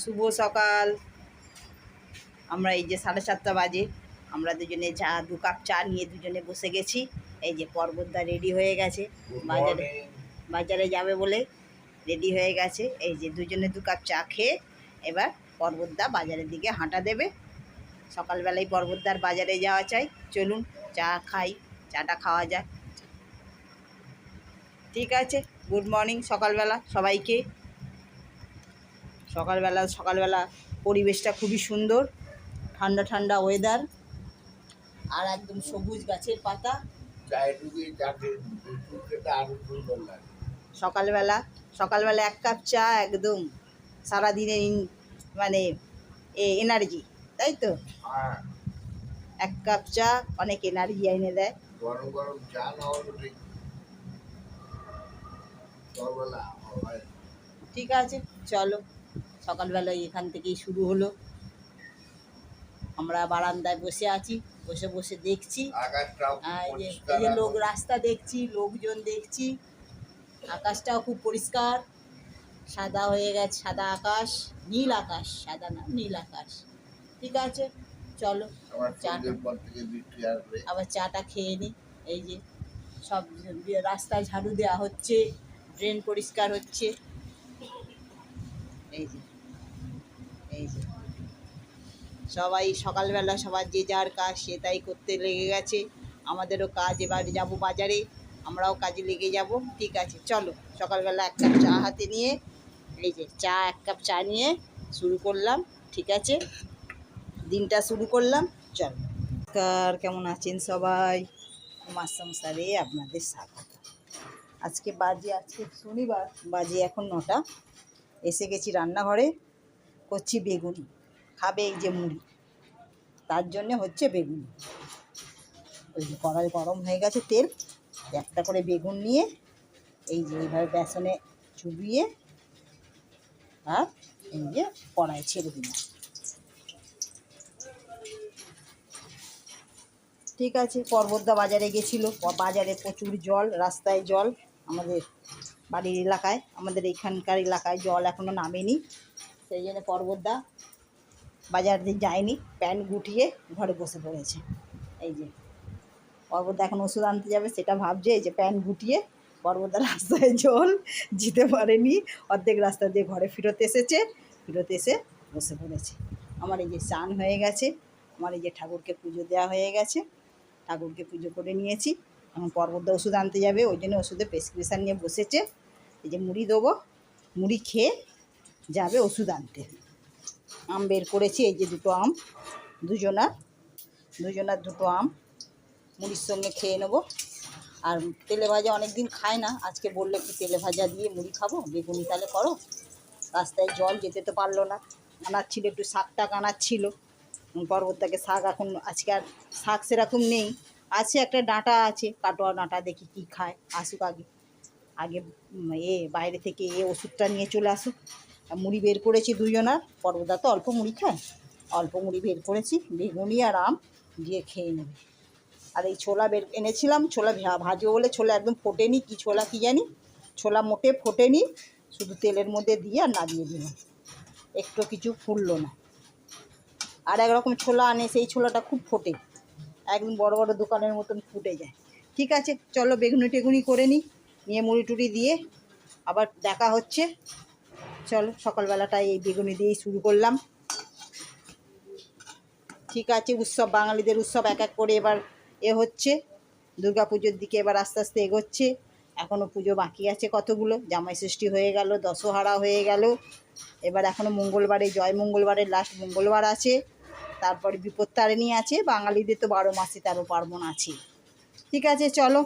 শুভ সকাল। আমরা এই যে সাড়ে সাতটা বাজে। আমরা দুজনে চা দু কাপ চা নিয়ে দুজনে বসে গেছি। এই যে পর্বতদা রেডি হয়ে গেছে। বাজারে বাজারে যাবে বলে রেডি হয়ে গেছে। এই যে দুজনে দু কাপ চা খেয়ে এবার পর্বতদা বাজারের দিকে হাঁটা দেবে। সকালবেলায় পর্বতদার বাজারে যাওয়া চাই। চলুন চা খাই চাটা খাওয়া যাক। ঠিক আছে গুড মর্নিং সকালবেলা সবাইকে। সকালবেলা সকালবেলা পরিবেশটা খুবই সুন্দর ঠান্ডা ঠান্ডা ওয়েদার আর একদম সবুজ গাছের পাতা। সকালবেলা সকালবেলা এক কাপ চা একদম সারাদিনে মানে এনার্জি তাই তো? হ্যাঁ। এক কাপ চা অনেক এনার্জি এনে দেয়। গরম গরম চা ঠিক আছে চলো। সকালবেলায় এখান থেকেই শুরু হলো। আমরা বারান্দায় বসে আছি বসে বসে দেখছি। এই যে লোক রাস্তা দেখছি লোকজন দেখছি। আকাশটাও খুব পরিষ্কার। সাদা হয়ে গেছে সাদা আকাশ নীল আকাশ সাদা না নীল আকাশ। ঠিক আছে চলো আবার চা সন্ধ্যের পর থেকে বৃষ্টি আসবে। আবার চাটা খেয়ে নিই এই যে সব রাস্তায় ঝাড়ু দেওয়া হচ্ছে ড্রেন পরিষ্কার হচ্ছে। এই যে এই যে। সবাই সকালবেলা সবার যে যার কাজ সে তাই করতে লেগে গেছে। আমাদেরও কাজ, এবার যাব বাজারে, আমরাও কাজে লেগে যাব। ঠিক আছে, চলো, সকালবেলা এক কাপ চা হাতে নিয়ে, এই যে চা, এক কাপ চা নিয়ে শুরু করলাম, ঠিক আছে? দিনটা শুরু করলাম, চলো। নমস্কার, কেমন আছেন সবাই? আমার সংসারে আপনাদের স্বাগত। আজকে বাজে, আজকে শনিবার, বাজে এখন নটা। এসে গেছি রান্নাঘরে। করছি বেগুনি, খাবে এই যে মুড়ি। তার জন্যে হচ্ছে বেগুনি। ওই যে কড়াই গরম হয়ে গেছে তেল, একটা করে বেগুন নিয়ে এই যে এইভাবে বেসনে চুবিয়ে আর এই যে কড়াই ছেড়ে দিলাম। ঠিক আছে, পর্বতদা বাজারে গেছিল। বাজারে প্রচুর জল, রাস্তায় জল। আমাদের বাড়ির এলাকায়, আমাদের এখানকার এলাকায় জল এখনও নামেনি। সেই জন্য পর্বতদা বাজারে যায়নি, প্যান্ট গুটিয়ে ঘরে বসে পড়েছে। এই যে, পর্বতদা এখন ওষুধ আনতে যাবে, সেটা ভাবছে, এই যে প্যান্ট গুটিয়ে পর্বতদা রাস্তায় জল যেতে পারেনি। অর্ধেক রাস্তা দিয়ে ঘরে ফেরত এসেছে, ফেরত এসে বসে পড়েছে। আমার এই যে স্নান হয়ে গেছে, আমার এই যে ঠাকুরকে পুজো দেওয়া হয়ে গেছে, ঠাকুরকে পুজো করে নিয়েছি। এখন পর্বতদা ওষুধ আনতে যাবে, ওই জন্য ওষুধের প্রেসক্রিপশান নিয়ে বসেছে। এই যে মুড়ি দেবো, মুড়ি খেয়ে যাবে ওষুধ আনতে। আম বের করেছি, এই যে দুটো আম, দুজনার দুজনার দুটো আম। মুড়ির সঙ্গে খেয়ে নেব। আর তেলে ভাজা অনেক দিন খায় না, আজকে বললে কি তেলে ভাজা দিয়ে মুড়ি খাব, বেগুনি তাহলে করো। রাস্তায় জল যেতে তো পারল না আনার ছিল একটু শাক টাক আনার ছিল পর্বতটাকে শাক এখন আজকে আর শাক সেরকম নেই। আছে একটা ডাঁটা আছে, কাটোয়া ডাঁটা দেখি কি খায়, আসুক আগে। আগে এ বাইরে থেকে এ ওষুধটা নিয়ে চলে আসুক। মুড়ি বের করেছি দুজনার। পর্বদা তো অল্প মুড়ি খায়। অল্প মুড়ি বের করেছি, বেগুনি আর আম দিয়ে খেয়ে নেবে। আর এই ছোলা বের এনেছিলাম, ছোলা ভা- ভাজবো বলে ছোলা একদম ফোটেনি, কি ছোলা কি জানি? ছোলা মোটে ফোটেনি, শুধু তেলের মধ্যে দিয়ে আর নাড়িয়ে দিলাম। একটু কিছু ফুললো না। আর একরকম ছোলা আনে, সেই ছোলাটা খুব ফোটে। একদম বড় বড় দোকানের মতন ফুটে যায়। ঠিক আছে, চলো বেগুনি টেগুনি করে নিই। নিয়ে মুড়ি টুড়ি দিয়ে আবার দেখা হচ্ছে। চলো সকালবেলাটায় এই বেগুনি দিয়েই শুরু করলাম। ঠিক আছে, উৎসব, বাঙালিদের উৎসব এক এক করে এবার এ হচ্ছে। দুর্গা পুজোর দিকে এবার আস্তে আস্তে এগোচ্ছে। এখনও পুজো বাকি আছে কতগুলো? জামাই ষষ্ঠী হয়ে গেল, দশহারা হয়ে গেল। এবার এখনও মঙ্গলবারে জয় মঙ্গলবারের লাস্ট মঙ্গলবার আছে। তারপরে বিপত্তারিণী আছে, বাঙালিদের তো বারো মাসে তেরো পার্বণ আছে। ঠিক আছে, চলো।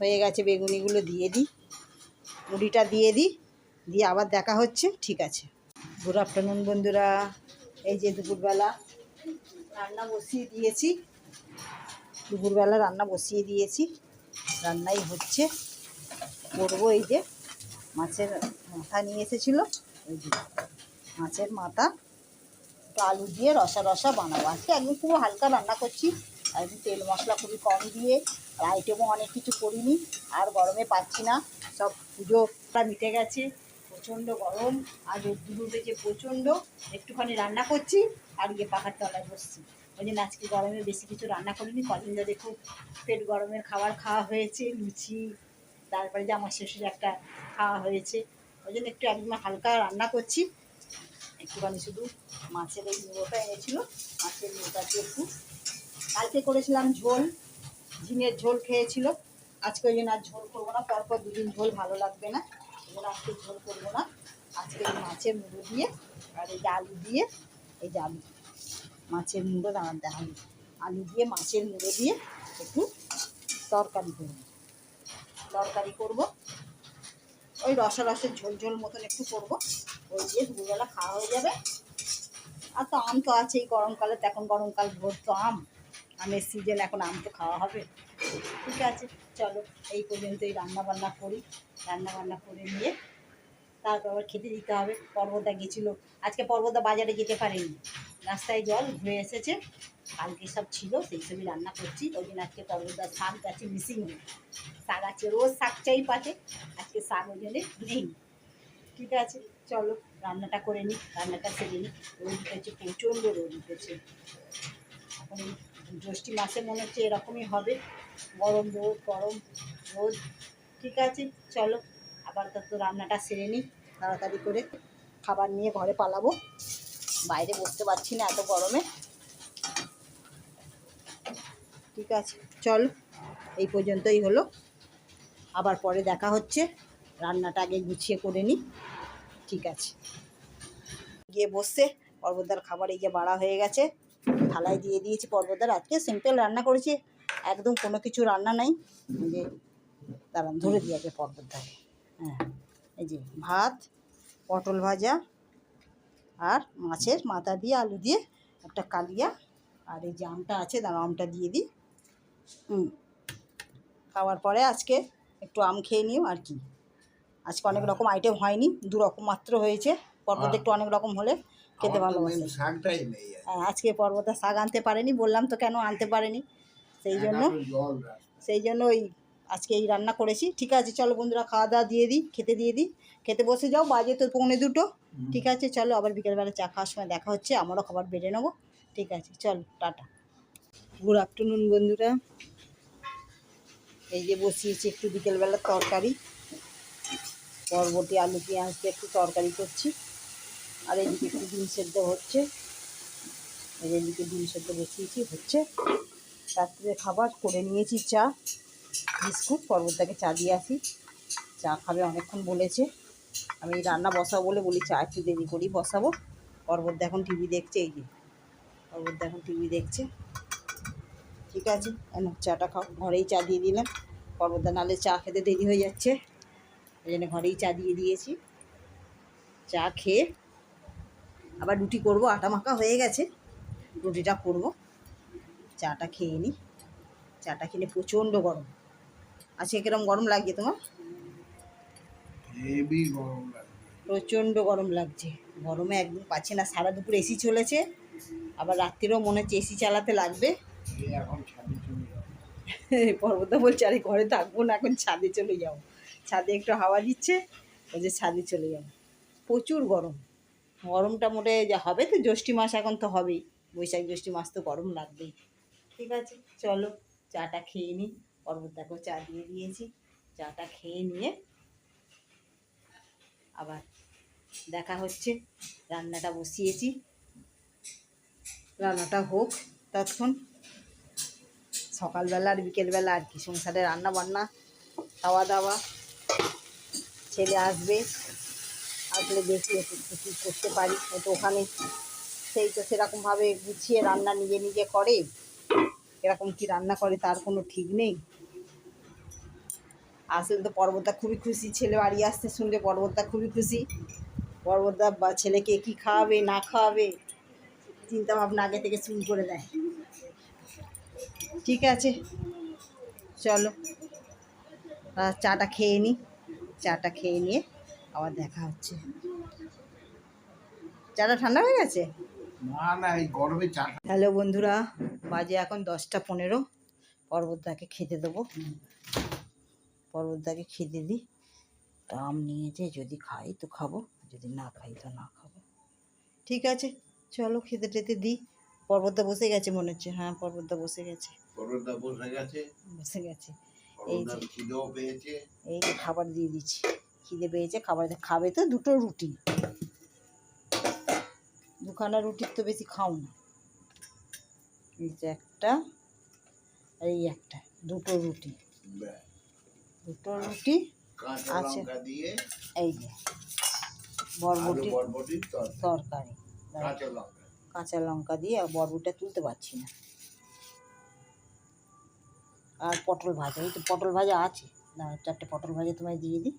হয়ে গেছে, বেগুনিগুলো দিয়ে দিই। মুড়িটা দিয়ে দিই, দিয়ে আবার দেখা হচ্ছে, ঠিক আছে। গুড আফটারনুন বন্ধুরা। এই যে দুপুরবেলা রান্না বসিয়ে দিয়েছি। দুপুরবেলা রান্না বসিয়ে দিয়েছি। রান্নাই হচ্ছে। করব এই যে মাছের মাথা নিয়ে এসেছিল। ওই যে মাছের মাথা আলু দিয়ে রসা রসা বানাবো। আজকে একদম খুব হালকা রান্না করছি। একদম তেল মশলা খুবই কম দিয়ে আর আইটেমও অনেক কিছু করিনি, আর গরমে পাচ্ছি না। সব পুজোটা মিটে গেছে, প্রচণ্ড গরম। আজ রোদ্দুর উঠেছে প্রচণ্ড, একটুখানি রান্না করছি, আর গিয়ে পাখার তলায় বসছি। ওই জন্য আজকে গরমে বেশি কিছু রান্না করিনি। কদিন ধরে খুব পেট গরমের খাবার খাওয়া হয়েছে, লুচি, তারপরে যে আমার শ্বশুর একটা খাওয়া হয়েছে। ওই জন্য একটু একদম হালকা রান্না করছি। একটুখানি শুধু মাছের এই মুড়োটা এনেছিল, মাছের দিয়ে একটু কালকে করেছিলাম ঝোল। ঝিঙের ঝোল খেয়েছিল। আজকে ওই জন্য আর ঝোল করব না, পরপর দুদিন ঝোল ভালো লাগবে না। ওই আজকে ঝোল করব না। আজকে মাছের মুড়ো দিয়ে আর এই আলু দিয়ে, এই যে আলু, মাছের মুড়ো আর আলু আলু দিয়ে মাছের মুড়ো দিয়ে একটু তরকারি করব। তরকারি করব। ওই রসা রসের ঝোল ঝোল মতন একটু করব। ওই দিয়ে দুপুরবেলা খাওয়া হয়ে যাবে। আর তো আম তো আছেই, গরমকালে তো এখন গরমকাল ভোর তো আম। আমের সিজন, এখন আম তো খাওয়া হবে। ঠিক আছে, চলো, এই পর্যন্তই রান্না বান্না করি। রান্নাবান্না করে নিয়ে তারপর আবার খেতে দিতে হবে। পর্বতা গেছিল। আজকে পর্বতা বাজারে যেতে পারেনি। রাস্তায় জল ঘুরে এসেছে। কালকে সব ছিল, সেই সবই রান্না করছি। ওই জন্য আজকে পর্বতার শাক গাছে মিসিং নেই শাক আছে, রোজ শাক চাই পাতে আজকে শাক ওই জন্যে নেই। ঠিক আছে, চলো, রান্নাটা করে নিই। রান্নাটা সেরে নিই। রোদ উঠেছে প্রচণ্ড রোদ উঠেছে। এখন এই জ্যৈষ্ঠী মাসে মনে হচ্ছে এরকমই হবে। গরম রোদ গরম রোদ। ঠিক আছে, চলো আবার তো রান্নাটা সেরে নিই, তাড়াতাড়ি করে খাবার নিয়ে ঘরে পালাবো। বাইরে বসতে পারছি না এত গরমে। ঠিক আছে, চল, এই পর্যন্তই হলো। আবার পরে দেখা হচ্ছে, রান্নাটা আগে গুছিয়ে করে নিই। ঠিক আছে। গিয়ে বসছে পর্বতার খাবার এই যে বাড়া হয়ে গেছে। থালায় দিয়ে দিয়েছি পর্বতার। আজকে সিম্পল রান্না করেছি একদম কোনো কিছু রান্না নাই। যে দাঁড়ান ধরে দিয়ে আগে পর্বতাকে হ্যাঁ এই যে ভাত পটল ভাজা আর মাছের মাথা দিয়ে আলু দিয়ে একটা কালিয়া আর এই যে আমটা আছে দাঁড়া আমটা দিয়ে দিই। হুম খাওয়ার পরে আজকে একটু আম খেয়ে নিও আর কি। আজকে অনেক রকম আইটেম হয়নি দু রকম মাত্র হয়েছে। পর্বত একটু অনেক রকম হলে খেতে ভালোবাসে। শাকটাই নেই হ্যাঁ আজকে পর্বতা শাক আনতে পারেনি বললাম তো কেন আনতে পারেনি। সেই জন্য জল রাস্তায়। সেই জন্য ওই আজকে এই রান্না করেছি। ঠিক আছে চলো বন্ধুরা খাওয়া দাওয়া দিয়ে দিই খেতে দিয়ে দিই। খেতে বসে যাও বাজে তো পৌনে দুটো। ঠিক আছে চলো আবার বিকেলবেলা চা খাওয়ার সময় দেখা হচ্ছে আমারও খাবার বেড়ে নেব। ঠিক আছে চলো টাটা। গুড আফটারনুন বন্ধুরা। এই যে বসিয়েছি একটু বিকেলবেলা তরকারি। বরবটি আলু পেঁয়াজ দিয়ে একটু তরকারি করছি। আর এইদিকে একটু ডিম সেদ্ধ হচ্ছে। যে এদিকে ডিম সেদ্ধ বসিয়েছি, হচ্ছে। রাত্রে খাবার করে নিয়েছি চা, বিস্কুট পর্বতটাকে চা দিয়ে আসি। চা খাবে অনেকক্ষণ বলেছে। আমি রান্না বসাবো বলে বলি, চা একটু দেরি করি বসাবো। পর্বত এখন টিভি দেখছে, এই যে। পর্বত এখন টিভি দেখছে। ঠিক আছে এনো চাটা খাও। ঘরেই চা দিয়ে দিলাম। পর্বতদা নালে চা খেতে দেরি হয়ে যাচ্ছে। ওই জন্য ঘরেই চা দিয়ে দিয়েছি। চা খেয়ে আবার রুটি করব আটা মাখা হয়ে গেছে। রুটিটা করব। চাটা খেয়ে নিই চাটা খেলে প্রচণ্ড গরম। আজকে কিরম গরম লাগছে তোমার? হেভি গরম লাগে প্রচণ্ড গরম লাগছে। গরমে একদম পাচ্ছে না। সারা দুপুর এসি চলেছে। আবার রাত্রিরও মনে হচ্ছে এসি চালাতে লাগবে। যাবে পর্বতা বলছে আরে ঘরে থাকব না এখন ছাদে চলে যাও। ছাদে একটু হাওয়া দিচ্ছে। ওই যে ছাদে চলে যাও। প্রচুর গরম। গরমটা মোটে যা হবে তো, জ্যৈষ্ঠী মাস এখন তো হবেই। বৈশাখ জ্যৈষ্ঠী মাস তো গরম লাগবেই। ঠিক আছে, চলো চাটা খেয়ে নিই পর্বতাকেও চা দিয়ে দিয়েছি। চাটা খেয়ে নিয়ে আবার দেখা হচ্ছে। রান্নাটা বসিয়েছি। রান্নাটা হোক ততক্ষণ। সকালবেলা আর বিকেলবেলা আর কি, সংসারে রান্না বান্না খাওয়া দাওয়া, ছেলে আসবে। আসলে দেখি কী করতে পারি। ও তো ওখানে সেই তো সেরকমভাবে গুছিয়ে রান্না নিজে নিজে করে। এরকম কি রান্না করে তার কোনো ঠিক নেই। আসলে তো পর্বতটা খুবই খুশি, ছেলে বাড়ি আসতে শুনলে পর্বতটা খুবই খুশি। পর্বতদা বা ছেলেকে কি খাওয়াবে, না খাওয়াবে, চিন্তা ভাবনা আগে থেকে শুরু করে দেয়। ঠিক আছে, চলো। চাটা খেয়ে নিই চাটা খেয়ে নিয়ে আবার দেখা হচ্ছে। চাটা ঠান্ডা হয়ে গেছে? না না এই গরমে চা হ্যালো বন্ধুরা বাজে এখন দশটা পনেরো। পর্বতদাকে খেতে দেবো। পর্বতদাকে খেতে দিই। একটা আম নিয়েছে যদি খাই তো খাব যদি না খাই তো না খাব। ঠিক আছে চলো খেতে টেতে দিই। পর্বতদা বসে গেছে মনে হচ্ছে। হ্যাঁ পর্বতদা বসে গেছে। করোনা বসে গেছে। বসে গেছে। করোনা খিদেও এই যে খাবার দিয়ে দিচ্ছি। খিদে পেয়েছে খাবার খাবে তো দুটো রুটি। দুখানা রুটির তো বেশি খাও না। এই যে একটা আর এই একটা দুটো রুটি। দুটো রুটি কাঁচা। লঙ্কা দিয়ে এই যে বরবটি তরকারি। কাঁচা লঙ্কা দিয়ে আর বরবটিটা তুলতে পারছি না। আর পটল ভাজা এই তো পটল ভাজা আছে। না চারটে পটল ভাজা তোমায় দিয়ে দিই।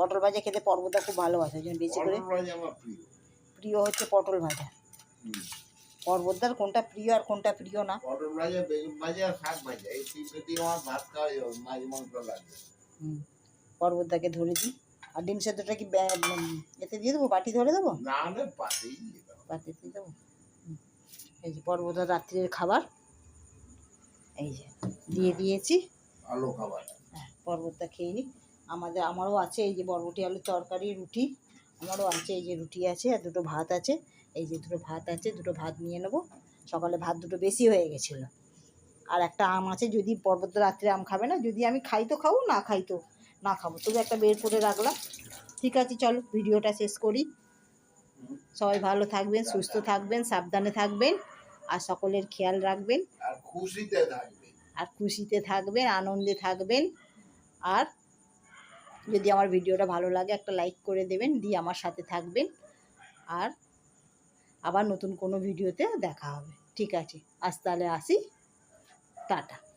পটল ভাজা খেতে পর্বতা খুব ভালোবাসে ওই জন্য বেশি করে প্রিয়। হচ্ছে পটল ভাজা। পর্বতদার কোনটা প্রিয় আর কোনটা প্রিয় না? পটল ভাজা বেগুন ভাজা শাক ভাজা এই তিনটে আমার ভাত খাওয়া যাবে মাছ লাগে। হুম। পর্বতদাকে ধরে দিই। আর ডিম সেদ্ধটা কি এতে দিয়ে দেবো? বাটি ধরে দেবো? না। বাটি দেবো। এই যে পর্বতার রাত্রির খাবার। এই যে দিয়ে দিয়েছি। আলু খাবার। হ্যাঁ পর্বতটা খেয়ে নিই আমাদের আমারও আছে এই যে বরবটি আলুর তরকারি রুটি। আমারও আছে এই যে রুটি আছে আর দুটো ভাত আছে। এই যে দুটো ভাত আছে দুটো ভাত নিয়ে নেব। সকালে ভাত দুটো বেশি হয়ে গেছিল। আর একটা আম আছে যদি পর্বত রাত্রে আম খাবে না যদি আমি খাই তো খাব না খাই তো না খাব। তবে একটা বের করে রাখলাম। ঠিক আছে চলো ভিডিওটা শেষ করি। সবাই ভালো থাকবেন সুস্থ থাকবেন সাবধানে থাকবেন আর সকলের খেয়াল রাখবেন। আর খুশিতে আর খুশিতে থাকবেন আনন্দে থাকবেন। আর যদি আমার ভিডিওটা ভালো লাগে, একটা লাইক করে দেবেন, দিয়ে আমার সাথে থাকবেন। আর আবার নতুন কোনো ভিডিওতে দেখা হবে। ঠিক আছে, আজ তাহলে আসি। টাটা।